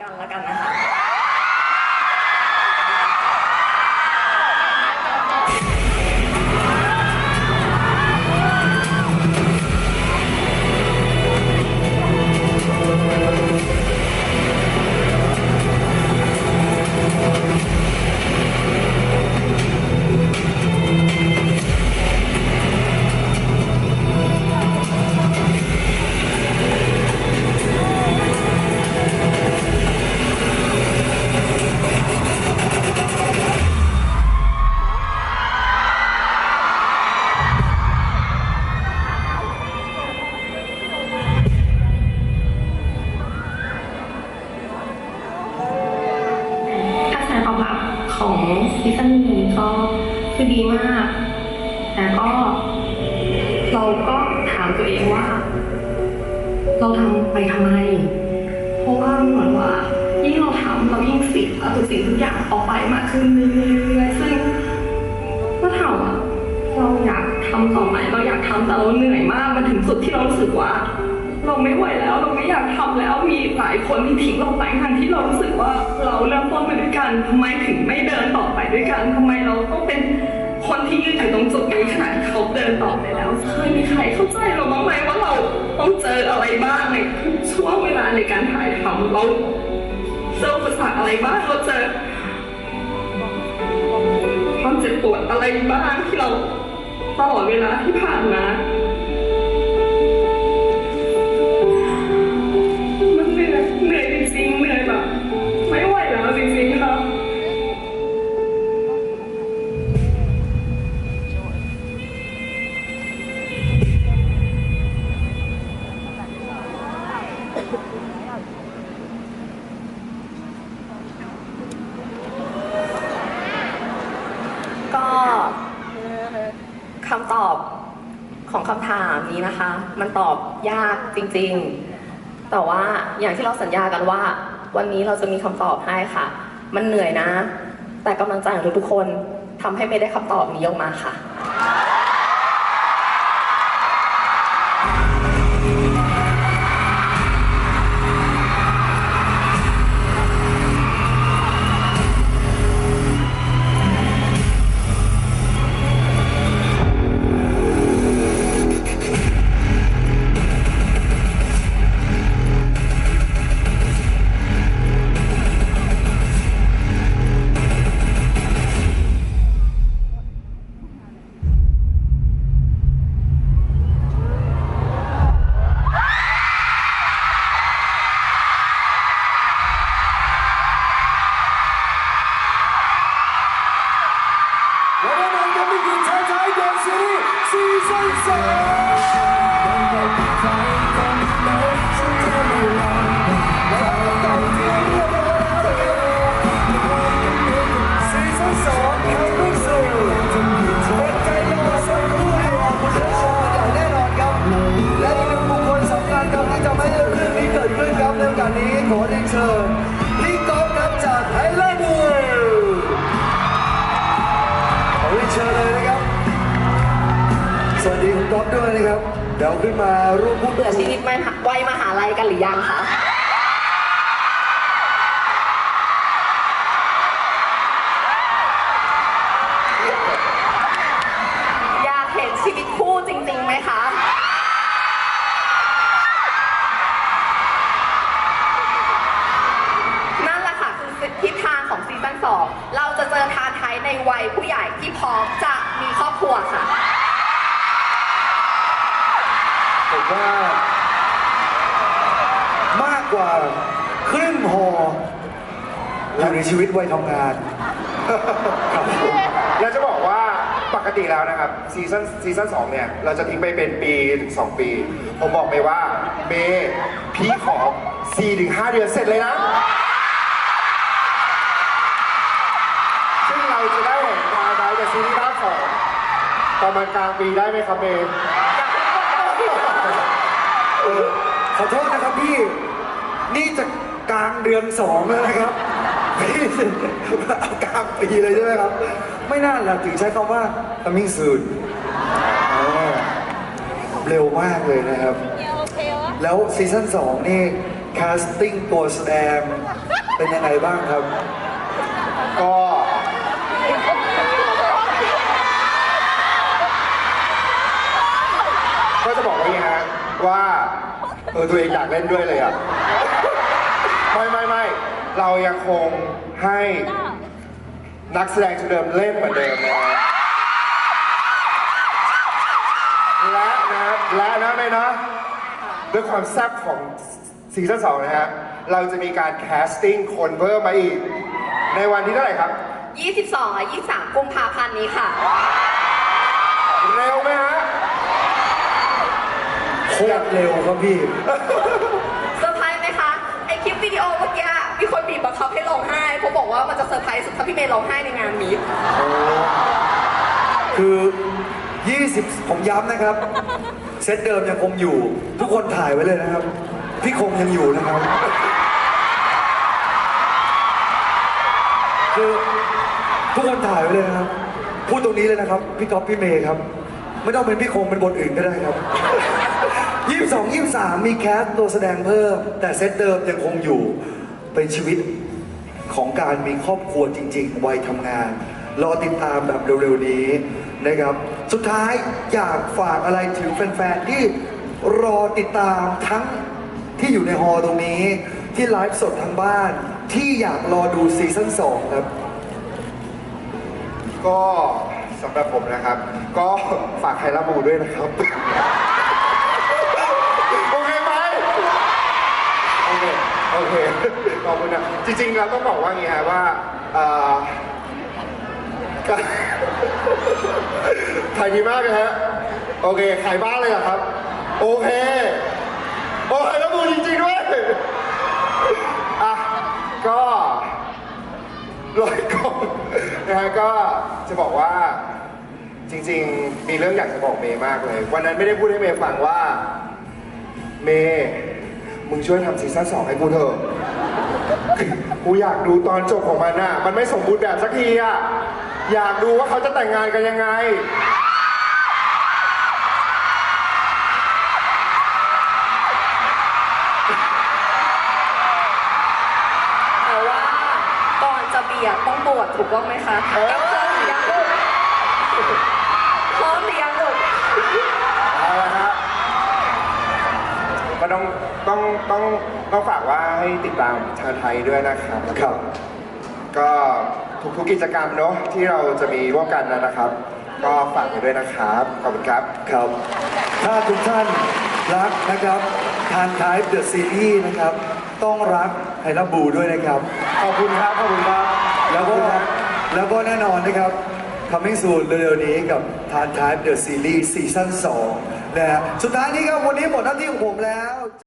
กันละ หลับของซีซั่นนี้ก็คือดีมาก แต่ก็เราก็ถามตัวเองว่า เราทำไปทำไม เพราะว่าเหมือนว่ายิ่งเราทำเรายิ่งสิเอาทุกสิ่งทุกอย่างออกไปมากขึ้นเรื่อยๆซึ่งถ้าถามว่าเราอยากทำต่อไหมเราอยากทำแต่เราเหนื่อยมากมันถึงสุดที่เรารู้สึกว่า เราไม่ไหวแล้ว เราไม่อยากทำแล้วมีหลายคนที่ทิ้งเราไปทั้งที่เรารู้สึกว่าเราเริ่มต้น กันทำไมถึงไม่เดินต่อไปด้วยกันทำไมเราต้องเป็นคนที่ยืนอยู่ตรงจุดนี้ขณะที่เขาเดินต่อไปแล้วเคยมีใครเข้าใจเราบ้างไหมว่าเราต้องเจออะไรบ้างในช่วงเวลาในการถ่ายทำเราเจออุปสรรคอะไรบ้างเราเจอความเจ็บปวดอะไรบ้างที่เราตลอดเวลาที่ผ่านมา คำตอบของคำถามนี้นะคะ มันตอบยากจริงๆ แต่ว่าอย่างที่เราสัญญากันว่า วันนี้เราจะมีคำตอบให้ค่ะ มันเหนื่อยนะ แต่กำลังใจของทุกๆคนทำให้ไม่ได้คำตอบนี้ออกมาค่ะ และแน่นอนครับนี่ รีเชิญเลยนะครับ สวัสดีคุณก๊อฟด้วยนะครับ เดี๋ยวขึ้นมาร่วมพูดเบื่อชีวิตไม่วัยมหาลัยกันหรือยังคะ ครอบครัวค่ะ ผมว่ามากกว่าครึ่งหออยู่ในชีวิตวัยทำงาน ครับผมแล้วจะบอกว่าปกติแล้วนะครับซีซั่นซีซั่นสองเนี่ย เราจะทิ้งไปเป็นปีถึง2ปี ผมบอกไปว่าเมย์พี่ขอ4ถึง5เดือนเสร็จเลยนะ ประมาณกลางปีได้ไหมครับเมย์เออขอโทษนะครับพี่ นี่จะกลางเดือนสองแล้วนะครับพี่เอากลางปีเลยใช่ไหมครับ ไม่น่าล่ะถึงใช้คำว่า coming soon อ๋อเร็วมากเลยนะครับ แล้วซีซั่นสองนี่แคสติ้งตัวแสดงเป็นยังไงบ้างครับ ก็ ก็จะบอกว่าอย่างนี้ฮะ ว่าเออตัวเองอยากเล่นด้วยเลยอะ ไม่ไม่ไม่เรายังคงให้นักแสดงชุดเดิมเล่นเหมือนเดิมนะฮะและนะครับและนะไม่นะด้วยความแซ่บของซีซั่นสองนะฮะเราจะมีการแคสติ้งคนเพิ่มมาอีก ในวันที่เท่าไหร่ครับ 22และ23กุมภาพันธ์นี้ค่ะ เร็วไหมฮะโคตรเร็วครับพี่ เซอร์ไพรส์ไหมคะ ไอคลิปวิดีโอเมื่อกี้มีคนบีบบังคับให้ร้องไห้เพราะบอกว่ามันจะเซอร์ไพรส์สุดถ้าพี่เมย์ร้องไห้ในงานนี้ คือ 20 ผมย้ำนะครับ เซตเดิมยังคงอยู่ ทุกคนถ่ายไว้เลยนะครับ พี่คงยังอยู่นะครับ คือทุกคนถ่ายไว้เลยนะครับ พูดตรงนี้เลยนะครับ พี่ก๊อฟพี่เมย์ครับ ไม่ต้องเป็นพี่คงเป็นบทอื่นก็ได้ครับ 22 23มีแคสตัวแสดงเพิ่ม แต่เซตเดิมยังคงอยู่เป็นชีวิตของการมีครอบครัวจริง ๆ วัยทำงาน รอติดตามแบบเร็วๆนี้นะครับ สุดท้ายอยากฝากอะไรถึงแฟนๆที่รอติดตามทั้งที่อยู่ในฮอล์ตรงนี้ ที่ไลฟ์สดทางบ้าน ที่อยากรอดูซีซั่น2ครับ ก็สำหรับผมนะครับ ก็ฝากไคลาบูด้วยนะครับ โอเคไหมโอเค โอเค ขอบคุณนะ จริงๆเราต้องบอกว่าอย่างงี้ฮะว่าเอ่อก็ ขายดีมากเลยฮะ โอเค ขายบ้านเลยเหรอครับ โอเค โอเคแล้วบูจริงๆด้วยอะก็ลอยกองนะฮะก็จะบอกว่า จริงๆ มีเรื่องอยากจะบอกเมย์มากเลย วันนั้นไม่ได้พูดให้เมย์ฟังว่า เมย์มึงช่วยทำซีซั่นสองให้กูเถอะ กูอยากดูตอนจบของมันน่ะ มันไม่สมบูรณ์แบบสักทีอะ อยากดูว่าเขาจะแต่งงานกันยังไง แต่ว่าก่อนจะเบียดต้องบวชถูกต้องไหมคะเออกับพร้อมหรือยังลูกพร้อมหรือยังลูก เอาละครับ ก็ต้องต้องต้องต้องฝากว่าให้ติดตามชาวไทยด้วยนะครับครับ ก็ทุกๆกิจกรรมเนาะที่เราจะมีร่วมกันนะครับ ก็ฝากไปด้วยนะครับขอบคุณครับครับ ถ้าทุกท่านรักนะครับทานทายเดอะซีรีส์นะครับ ต้องรักไฮรับูด้วยนะครับ ขอบคุณครับขอบคุณครับแล้วก็แล้วก็แน่นอนนะครับ coming soon เร็วๆนี้กับทานทายเดอะซีรีส์ซีซั่น2 นะฮะสุดท้ายนี้ครับวันนี้หมดหน้าที่ของผมแล้ว